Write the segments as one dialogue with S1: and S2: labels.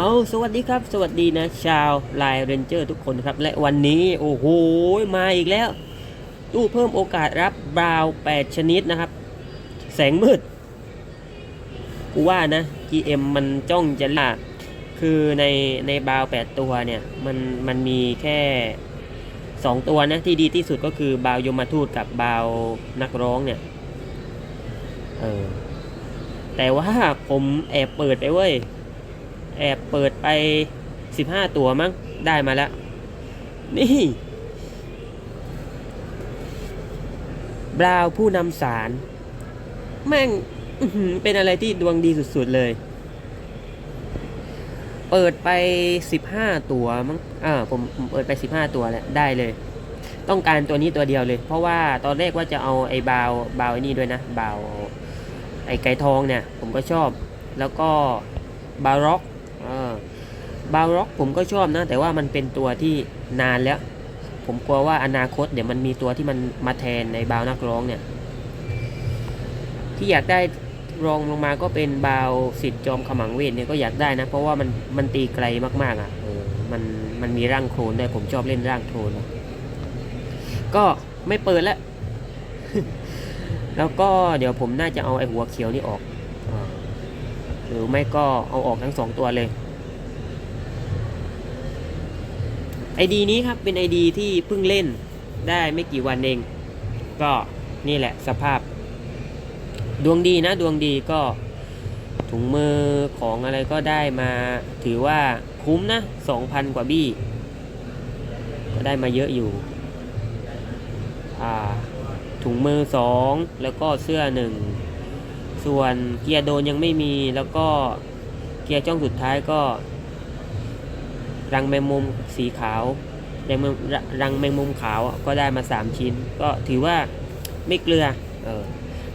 S1: เอาสวัสดีครับ สวัสดีนะ ชาวไลน์เรนเจอร์ทุกคนครับ และวันนี้ โอ้โห มาอีกแล้ว ตู้เพิ่มโอกาสรับบราวน์8ชนิดนะครับ แสงมืด กูว่านะ GM มันจ้องจะล่าคือในในบราวน์8ตัวเนี่ย มันมันมีแค่ 2 ตัวนะ ที่ดีที่สุดก็คือบราวยมทูตกับบราวน์นักร้องเนี่ย เออแต่ว่าผมแอบเปิดไปเว้ย แอบเปิดไป 15 ตัวมั้ง ได้มาแล้ว นี่บราว์ผู้นำสาร แม่งเป็นอะไรที่ดวงดีสุดๆเลย เปิดไป 15 ตัวมั้งอ่าผมผมเปิดไป 15 ตัวแหละได้เลย ต้องการตัวนี้ตัวเดียวเลย เพราะว่าตอนแรกว่าจะเอาไอ้บาวบาวไอ้นี่ด้วยนะบาวไอ้ไก่ทองเนี่ย ผมก็ชอบ แล้วก็บาร็อก บาร็อกผมก็ชอบนะ แต่ว่ามันเป็นตัวที่นานแล้ว ผมกลัวว่าอนาคตเดี๋ยวมันมีตัวที่มันมาแทนในบาวนักร้องเนี่ย ที่อยากได้รองลงมาก็เป็นบาวสิทธิ์จอมขมังเวทเนี่ยก็อยากได้นะ เพราะว่ามันมันตีไกลมากๆอะเออมันมันมีร่างโคลนด้วยผมชอบเล่นร่างโคลนก็ไม่เปิดแล้วแล้วก็เดี๋ยวผมน่าจะเอาไอ้หัวเขียวนี่ออก หรือไม่ก็เอาออกทั้งสองตัวเลยไอดีนี้ครับเป็นไอดีที่เพิ่งเล่นได้ไม่กี่วันเอง ก็นี่แหละสภาพ ดวงดีนะ ดวงดีก็ถุงมือของอะไรก็ได้มาถือว่าคุ้มนะ 2,000 กว่าบี้ ก็ได้มาเยอะอยู่อ่าถุงมือสองแล้วก็เสื้อหนึ่ง ส่วนเกียร์โดนยังไม่มีแล้วก็เกียร์จ้องสุดท้ายก็ รังแมงมุมสีขาวรังแมงรังแมงมุมขาวก็ได้มา 3 ชิ้น ก็ถือว่าไม่เกลือเออ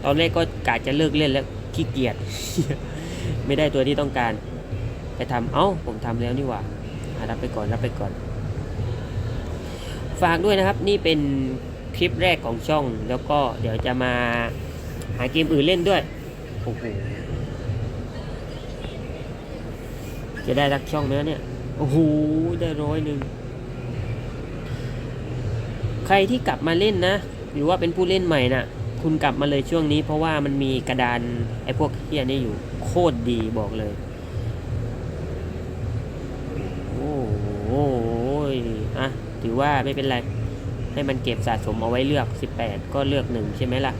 S1: ตอนแรกก็กะจะเลิกเล่นแล้วขี้เกียจไม่ได้ตัวที่ต้องการไปทำเอ้าผมทำแล้วนี่หว่ารับไปก่อนรับไปก่อน ฝากด้วยนะครับนี่เป็นคลิปแรกของช่อง แล้วก็เดี๋ยวจะมาหาเกมอื่นเล่นด้วย โอ้โหจะได้รักช่องเนื้อเนี่ย โอ้โห ได้ร้อยหนึ่ง ใครที่กลับมาเล่นนะ หรือว่าเป็นผู้เล่นใหม่นะ่ะ คุณกลับมาเลยช่วงนี้ เพราะว่ามันมีกระดาน ไอ้พวกเฮียนี่อยู่โคตรดีบอกเลย โอ้โหอะ ถือว่าไม่เป็นไร ให้มันเก็บสะสมเอาไว้เลือก 18 ก็เลือกหนึ่งใช่ไหมล่ะ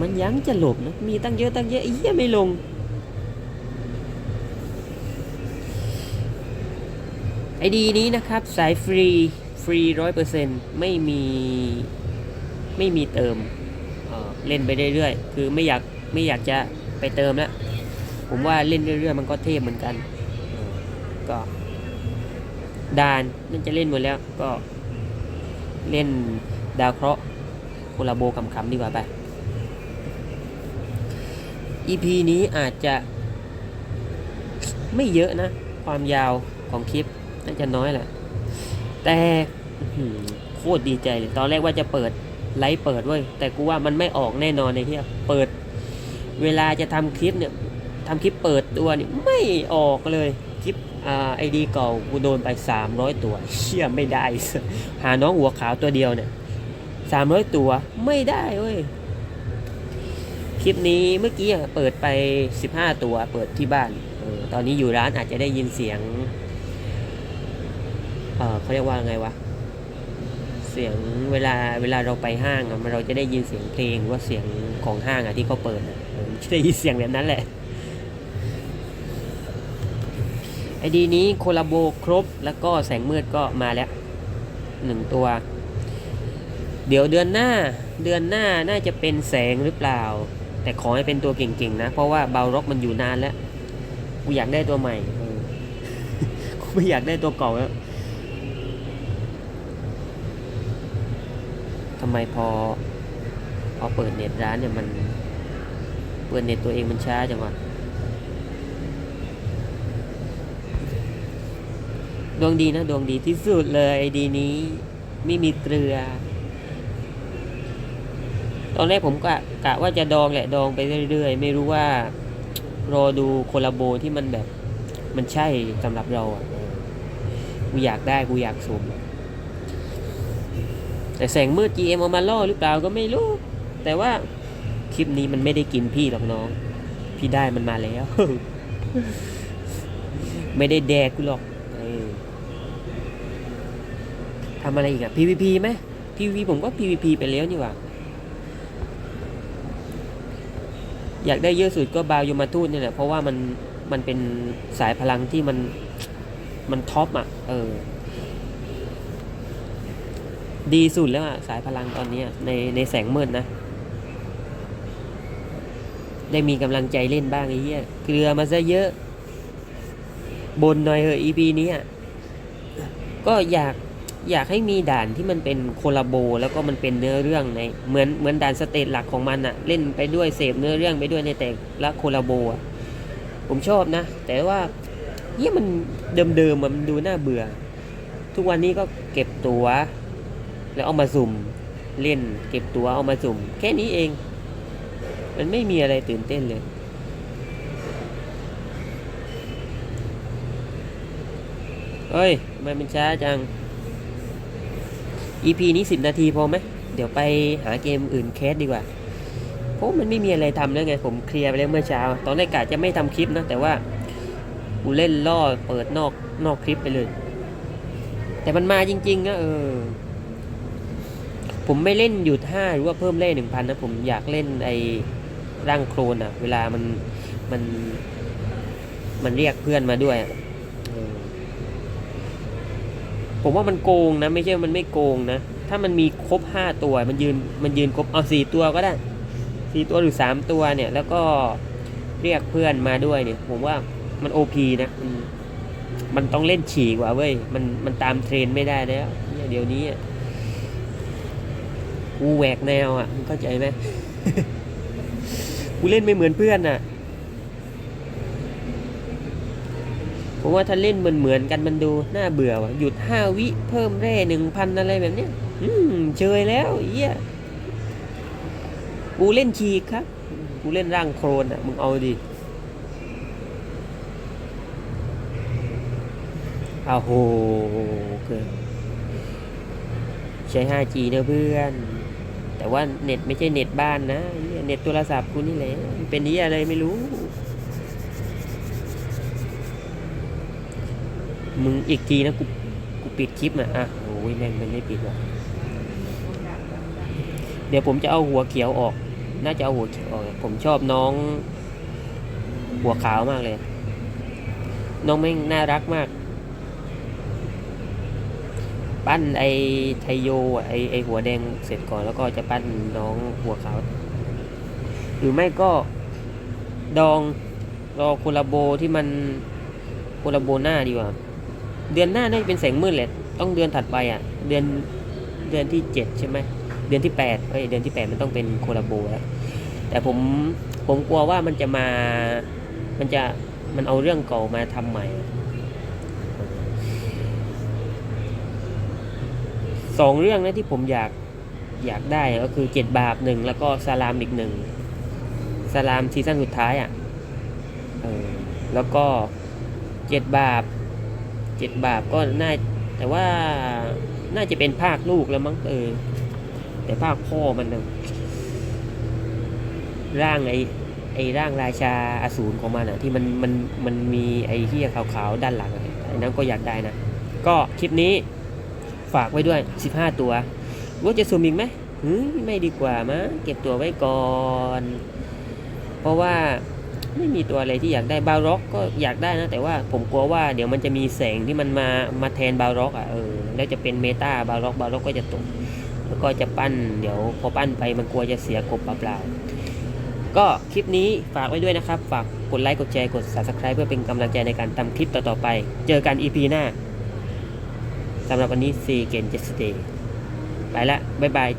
S1: มันยังจะหลบนะ มีตั้งเยอะตั้งเยอะไอ้เหี้ยไม่ลง ไอดีนี้นะครับ สายฟรี ฟรีร้อยเปอร์เซ็นต์ไม่มี ไม่มีเติมเเล่นไปเรื่อยๆ คือไม่อยาก ไม่อยากจะไปเติมแล้ว ผมว่าเล่นเรื่อยๆ มันก็เทพเหมือนกัน ก็ดานนั่นจะเล่นหมดแล้วก็เล่นดาวเคราะห์โคลาโบขำๆดีกว่าไป EP นี้อาจจะไม่เยอะนะ ความยาวของคลิปน่าจะน้อยแหละ แต่โคตรดีใจเลยตอนแรกว่าจะเปิดไลฟ์เปิดเว้ยแต่กูว่ามันไม่ออกแน่นอนในที่เปิด เวลาจะทำคลิปเนี่ยทำคลิปเปิดตัวนี่ไม่ออกเลยคลิปอ่าไอดีเก่ากูโดนไป 300 ตัวเชี่ยไม่ได้ หาน้องหัวขาวตัวเดียวเนี่ย300 ตัวไม่ได้เว้ย คลิปนี้เมื่อกี้เปิดไป 15 ตัวเปิดที่บ้านออตอนนี้อยู่ร้านอาจจะได้ยินเสียงเออเขาเรียกว่าไงวะ เสียงเวลาเวลาเราไปห้างอะเราจะได้ยินเสียงเพลงหรือว่าเสียงของห้างอะที่เขาเปิดจะได้ยินเสียงแบบนั้นแหละไอดีนี้โคลาโบครบแล้วก็แสงมืดก็มาแล้วหนึ่งตัว เดี๋ยวเดือนหน้าเดือนหน้าน่าจะเป็นแสงหรือเปล่า แต่ขอให้เป็นตัวเก่งๆนะ เพราะว่าเบาร็อกมันอยู่นานแล้ว กูอยากได้ตัวใหม่ กูไม่อยากได้ตัวเก่าแล้วทำไมพอ พอเปิดเน็ตร้านเนี่ยมันเปิดเน็ตตัวเองมันช้าจังวะดวงดีนะ ดวงดีที่สุดเลยไอดีนี้ ไม่มีเกลือ ตอนแรกผมกะกะว่าจะดองแหละดองไปเรื่อยๆ ไม่รู้ว่ารอดูโคลาโบที่มันแบบ มันใช่สำหรับเราอะกูอยากได้กูอยากสมแต่แสงมืด GM เอามาล่อหรือเปล่าก็ไม่รู้ แต่ว่าคลิปนี้มันไม่ได้กินพี่หรอกน้อง พี่ได้มันมาแล้ว ไม่ได้แดกกูหรอกออทำอะไรอีกอะ PVP ไหม PVP ผมก็ PVP ไปแล้วนี่หว่า อยากได้เยอะสุดก็บาวยมาทูตนี่แหละเพราะว่ามันมันเป็นสายพลังที่มันมันท็อปอะเออดีสุดแล้วอะสายพลังตอนนี้ในในแสงมืดนะ ได้มีกำลังใจเล่นบ้างไอ้เหี้ยเกลือมาซะเยอะ บนหน่อยเหอะ EP นี้อะก็อยาก อยากให้มีด่านที่มันเป็นโคลาโบ แล้วก็มันเป็นเนื้อเรื่องในเหมือนเหมือนด่านสเตจหลักของมันอะเล่นไปด้วยเสพเนื้อเรื่องไปด้วยในแต่ละโคลาโบผมชอบนะ แต่ว่าเหี้ยมันเดิมๆมันดูน่าเบื่อ ทุกวันนี้ก็เก็บตัว แล้วเอามาสุ่มเล่น เก็บตัวเอามาสุ่ม แค่นี้เอง มันไม่มีอะไรตื่นเต้นเลยเอ้ยทำไมมันช้าจัง EP นี้สิบนาทีพอไหม เดี๋ยวไปหาเกมอื่นแคสดีกว่า เพราะมันไม่มีอะไรทำแล้วไง ผมเคลียร์ไปแล้วเมื่อเช้า ตอนแรกกะจะไม่ทำคลิปนะ แต่ว่ากูเล่นล่อเปิดนอกนอกคลิปไปเลย แต่มันมาจริงๆนะเออ ผมไม่เล่นหยุดห้าหรือว่าเพิ่มเล่หนึ่งพันนะ ผมอยากเล่นไอ้ร่างโครนอะเวลามันมันมันเรียกเพื่อนมาด้วยอะเออ ผมว่ามันโกงนะ ไม่ใช่มันไม่โกงนะ ถ้ามันมีครบห้าตัว มันยืนมันยืนครบเอาสี่ตัวก็ได้สี่ตัวหรือสามตัวเนี่ย แล้วก็เรียกเพื่อนมาด้วยเนี่ย ผมว่ามันโอพีนะมันมันต้องเล่นฉีกว่าเว้ยมันมันตามเทรนไม่ได้แล้วเนี่ยเดี๋ยวนี้กูแหวกแนวอะมึงเข้าใจไหมกูเล่นไม่เหมือนเพื่อนอะ ผมว่าถ้าเล่นเหมือนเหมือนๆกันมันดูน่าเบื่อว่ะหยุดห้าวิเพิ่มแร่หนึ่งพันอะไรแบบเนี้ย อืมเชยแล้วไอ้เหี้ยกูเล่นฉีกครับ กูเล่นร่างโครนอะ มึงเอาดิอ้าโหเกินใช้ 5G เนะเพื่อน แต่ว่าเน็ตไม่ใช่เน็ตบ้านนะ เน็ตโทรศัพท์กูนี่แหละ เป็นนี้อะไรไม่รู้ มึงอีกทีนะกูกูปิดคลิปนะอะโอ้ยแม่งมันไม่ปิดว่ะเดี๋ยวผมจะเอาหัวเขียวออก น่าจะเอาหัวเขียวออก ผมชอบน้อง หัวขาวมากเลย น้องแม่งน่ารักมาก ปั้นไอไทโยอะไอไอหัวแดงเสร็จก่อนแล้วก็จะปั้นน้องหัวขาว หรือไม่ก็ดองรอโคลาโบที่มันโคลาโบหน้าดีกว่า เดือนหน้าน่าจะเป็นแสงมืดแหละต้องเดือนถัดไปอะ เดือนเดือนที่เจ็ดใช่ไหมเดือนที่แปดเอ้ยเดือนที่แปดมันต้องเป็นโคลาโบแล้วแต่ผมผมกลัวว่ามันจะมา มันจะมันเอาเรื่องเก่ามาทำใหม่สองเรื่องนะที่ผมอยากอยากได้ก็คือเจ็ดบาปหนึ่งแล้วก็ซาลามอีกหนึ่งซาลามซีซั่นสุดท้ายอะแล้วก็เจ็ดบาป เจ็ดบาปก็น่าแต่ว่าน่าจะเป็นภาคลูกแล้วมั้งเออ แต่ภาคพ่อมันนะร่างไอ้ไอ้ร่างราชาอสูรของมันอะที่มันมันมันมีไอ้เหี้ยขาวๆด้านหลังอะไอ้นั้นก็อยากได้นะ ก็คลิปนี้ฝากไว้ด้วย 15 ตัวว่าจะสุ่มอีกไหมหืมไม่ดีกว่ามั้งเก็บตัวไว้ก่อน เพราะว่า ไม่มีตัวอะไรที่อยากได้บาร็อกก็อยากได้นะ แต่ว่าผมกลัวว่าเดี๋ยวมันจะมีแสงที่มันมามาแทนบาร็อกอะเออแล้วจะเป็นเมตาบาร็อกบาร็อกก็จะตกแล้วก็จะปั้นเดี๋ยวพอปั้นไปมันกลัวจะเสียกบเปล่าๆก็คลิปนี้ฝากไว้ด้วยนะครับ ฝากกดไลค์กดแชร์กด subscribe เพื่อเป็นกำลังใจในการทำคลิปต่อๆไป เจอกัน EP หน้าสำหรับวันนี้ซีเกนเจสเดย์ไปละบ๊ายบาย